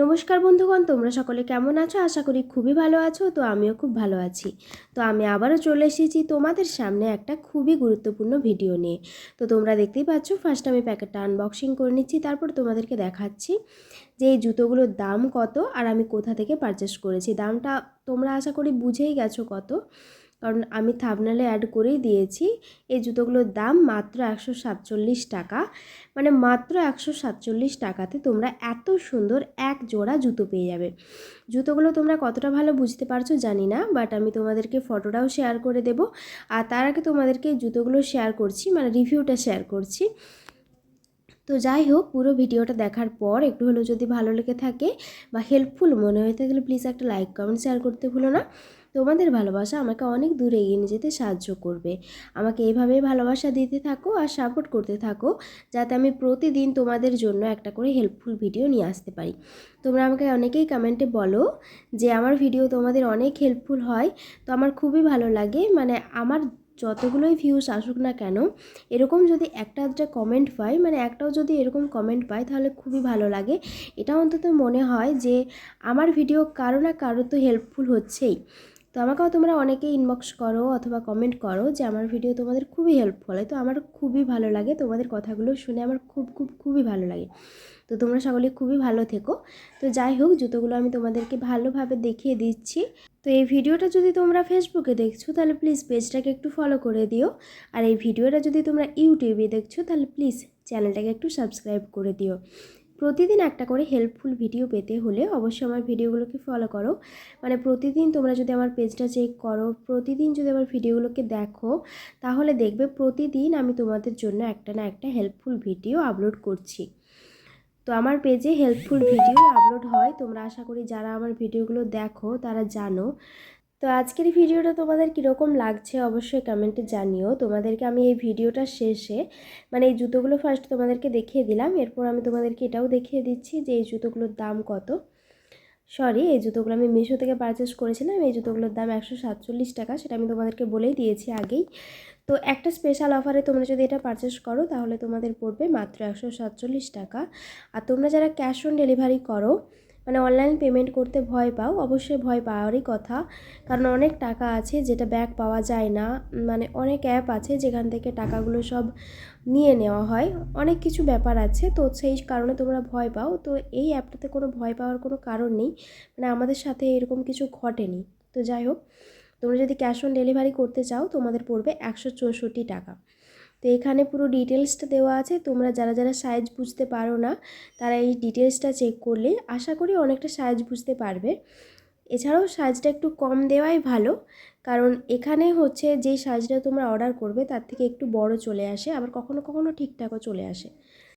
নমস্কার বন্ধুগণ, তোমরা সকলে কেমন আছো? আশা করি খুবই ভালো আছো, তো আমিও খুব ভালো আছি। তো আমি আবারও চলে এসেছি তোমাদের সামনে একটা খুবই গুরুত্বপূর্ণ ভিডিও নিয়ে। তো তোমরা দেখতেই পাচ্ছ ফার্স্ট আমি প্যাকেটটা আনবক্সিং করে নিচ্ছি, তারপর তোমাদেরকে দেখাচ্ছি যে এই জুতোগুলোর দাম কত আর আমি কোথা থেকে পারচেস করেছি। দামটা তোমরা আশা করি বুঝেই গেছো কত। কারণ আমি থাবনালে অ্যাড করেই দিয়েছি। এই জুতোগুলোর দাম মাত্র একশো সাতচল্লিশ টাকা। মানে মাত্র একশো সাতচল্লিশ টাকাতে তোমরা এত সুন্দর এক জোড়া জুতো পেয়ে যাবে। জুতোগুলো তোমরা কতটা ভালো বুঝতে পারছ জানি না বাট আমি তোমাদেরকে ফটোটাও শেয়ার করে দেব। আর তার আগে তোমাদেরকে জুতোগুলো শেয়ার করছি মানে রিভিউটা শেয়ার করছি। তো যাই হোক, পুরো ভিডিওটা দেখার পর একটু হলেও যদি ভালো লেগে থাকে বা হেল্পফুল মনে হয়ে থাকলে প্লিজ একটা লাইক কমেন্ট শেয়ার করতে ভুলো না। তোমাদের ভালোবাসা আমাকে অনেক দূরে এগিয়ে নিয়ে যেতে সাহায্য করবে। আমাকে এইভাবেই ভালোবাসা দিতে থাকো আর সাপোর্ট করতে থাকো, যাতে আমি প্রতিদিন তোমাদের জন্য একটা করে হেল্পফুল ভিডিও নিয়ে আসতে পারি। তোমরা আমাকে অনেকেই কমেন্টে বলো যে, আমার ভিডিও তোমাদের অনেক হেল্পফুল হয়। তো আমার খুবই ভালো লাগে। মানে আমার যতগুলোই ভিউস আসুক না কেন, এরকম যদি একটা আধটা কমেন্ট পাই মানে একটাও যদি এরকম কমেন্ট পাই, তাহলে খুবই ভালো লাগে। এটা অন্তত মনে হয় যে, আমার ভিডিও কারও না কারও তো হেল্পফুল হচ্ছেই। তো আমাকেও তোমরা অনেকে ইনবক্স করো অথবা কমেন্ট করো যে আমার ভিডিও তোমাদের খুবই হেল্পফুল হয়। তো আমার খুবই ভালো লাগে তোমাদের কথাগুলো শুনে, আমার খুব খুব, খুবই ভালো লাগে। তো তোমরা সকলে খুবই ভালো থেকো। তো যাই হোক, জুতোগুলো আমি তোমাদেরকে ভালোভাবে দেখিয়ে দিচ্ছি। তো এই ভিডিওটা যদি তোমরা ফেসবুকে দেখছ, তাহলে প্লিজ পেজটাকে একটু ফলো করে দিও। আর এই ভিডিওটা যদি তোমরা ইউটিউবে দেখছ, তাহলে প্লিজ চ্যানেলটাকে একটু সাবস্ক্রাইব করে দিও। প্রতিদিন একটা করে হেল্পফুল ভিডিও পেতে হলে অবশ্যই আমার ভিডিওগুলোকে ফলো করো। মানে প্রতিদিন তোমরা যদি আমার পেজটা চেক করো, প্রতিদিন যদি আমার ভিডিওগুলোকে দেখো, তাহলে দেখবে প্রতিদিন আমি তোমাদের জন্য একটা না একটা হেল্পফুল ভিডিও আপলোড করছি। তো আমার পেজে হেল্পফুল ভিডিও আপলোড হয়। তোমরা আশা করি যারা আমার ভিডিওগুলো দেখো, তারা জানো। তো আজকের ভিডিওটা তোমাদের কীরকম লাগছে অবশ্যই কমেন্টে জানিও। তোমাদেরকে আমি এই ভিডিওটা শেষে মানে এই জুতোগুলো ফার্স্ট তোমাদেরকে দেখিয়ে দিলাম, এরপর আমি তোমাদেরকে এটাও দেখিয়ে দিচ্ছি যে এই জুতোগুলোর দাম কত। সরি এই জুতোগুলো আমি মিশো থেকে পারচেস করেছিলাম, এই জুতোগুলোর দাম একশো সাতচল্লিশ টাকা, সেটা আমি তোমাদেরকে বলেই দিয়েছি আগেই। তো একটা স্পেশাল অফারে তোমরা যদি এটা পারচেস করো, তাহলে তোমাদের পড়বে মাত্র একশো সাতচল্লিশ টাকা। আর তোমরা যারা ক্যাশ অন ডেলিভারি করো মানে অনলাইন পেমেন্ট করতে ভয় পাও, অবশ্যই ভয় পাওয়ারই কথা। কারণ অনেক টাকা আছে যেটা ব্যাক পাওয়া যায় না। মানে অনেক অ্যাপ আছে যেখান থেকে টাকাগুলো সব নিয়ে নেওয়া হয়। অনেক কিছু ব্যাপার আছে, তো সেই কারণে তোমরা ভয় পাও। তো এই অ্যাপটাতে কোনো ভয় পাওয়ার কোনো কারণ নেই। মানে আমাদের সাথে এরকম কিছু ঘটেনি। তো যাই হোক, তোমরা যদি ক্যাশ অন ডেলিভারি করতে চাও, তোমাদের পড়বে একশো চৌষট্টি টাকা। তো এখানে পুরো ডিটেলসটা দেওয়া আছে। তোমরা যারা যারা সাইজ বুঝতে পারো না, তারা এই ডিটেলসটা চেক করলে আশা করি অনেকটা সাইজ বুঝতে পারবে। এছাড়াও সাইজটা একটু কম দেওয়াই ভালো, কারণ এখানে হচ্ছে যে সাইজটা তোমরা অর্ডার করবে, তার থেকে একটু বড় চলে আসে, আবার কখনো কখনো ঠিকঠাকও চলে আসে।